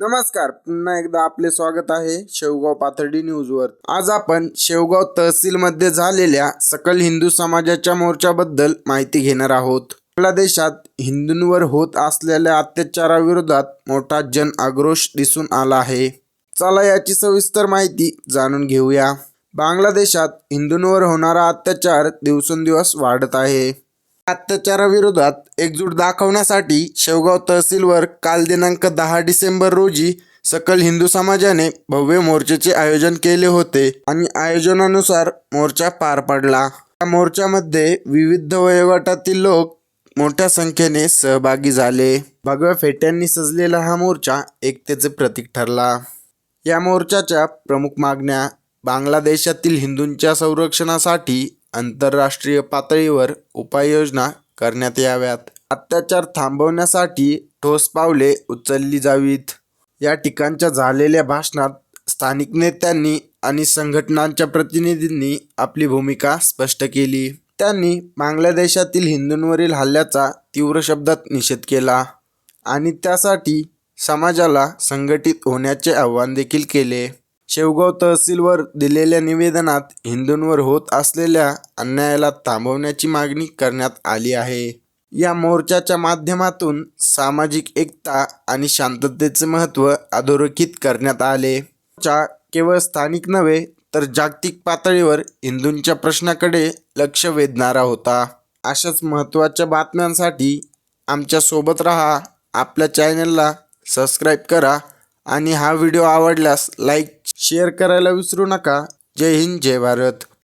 नमस्कार पुन्हा एकदा आपले स्वागत आहे शेवगाव पाथर्डी न्यूजवर आज आपण शेवगाव तहसील मध्ये झालेल्या सकल हिंदू समाजाच्या मोर्चाबद्दल माहिती घेणार आहोत. आपल्या देशात हिंदूंवर होत असलेल्या अत्याचाराविरोधात मोठा जन आक्रोश दिसून आला आहे. चला याची सविस्तर माहिती जाणून घेऊया. बांगलादेशात हिंदूंवर होणारा अत्याचार दिवसेंदिवस वाढत आहे. अत्याचाराविरोधात एकजूट दाखवण्यासाठी शेवगाव तहसीलवर काल दिनांक दहा डिसेंबर रोजी सकल हिंदू समाजाने भव्य मोर्चाचे आयोजन केले होते आणि आयोजनानुसार मोर्चा पार पडला. या मोर्चामध्ये विविध वयोगटातील लोक मोठ्या संख्येने सहभागी झाले. भगव्या फेट्यांनी सजलेला हा मोर्चा एकतेचे प्रतीक ठरला. या मोर्चाच्या प्रमुख मागण्या बांगलादेशातील हिंदूंच्या संरक्षणासाठी आंतरराष्ट्रीय पातळीवर उपाययोजना करण्यात याव्यात. अत्याचार थांबवण्यासाठी ठोस पावले उचलली जावीत. या ठिकाणच्या झालेल्या भाषणात स्थानिक नेत्यांनी आणि संघटनांच्या प्रतिनिधींनी आपली भूमिका स्पष्ट केली. त्यांनी बांगलादेशातील हिंदूंवरील हल्ल्याचा तीव्र शब्दात निषेध केला आणि त्यासाठी समाजाला संघटित होण्याचे आवाहन देखील केले. शेवगाव तहसीलवर दिलेल्या निवेदनात हिंदूंवर होत असलेल्या अन्यायाला थांबवण्याची मागणी करण्यात आली आहे. या मोर्चाच्या माध्यमातून सामाजिक एकता आणि शांततेचे महत्त्व अधोरेखित करण्यात आले. च्या केवळ स्थानिक नव्हे तर जागतिक पातळीवर हिंदूंच्या प्रश्नाकडे लक्ष वेधणारा होता. अशाच महत्त्वाच्या बातम्यांसाठी आमच्यासोबत रहा राहा आपल्या चॅनलला सबस्क्राईब करा आणि हा व्हिडिओ आवडल्यास लाईक शेअर करायला विसरू नका. जय हिंद जय भारत.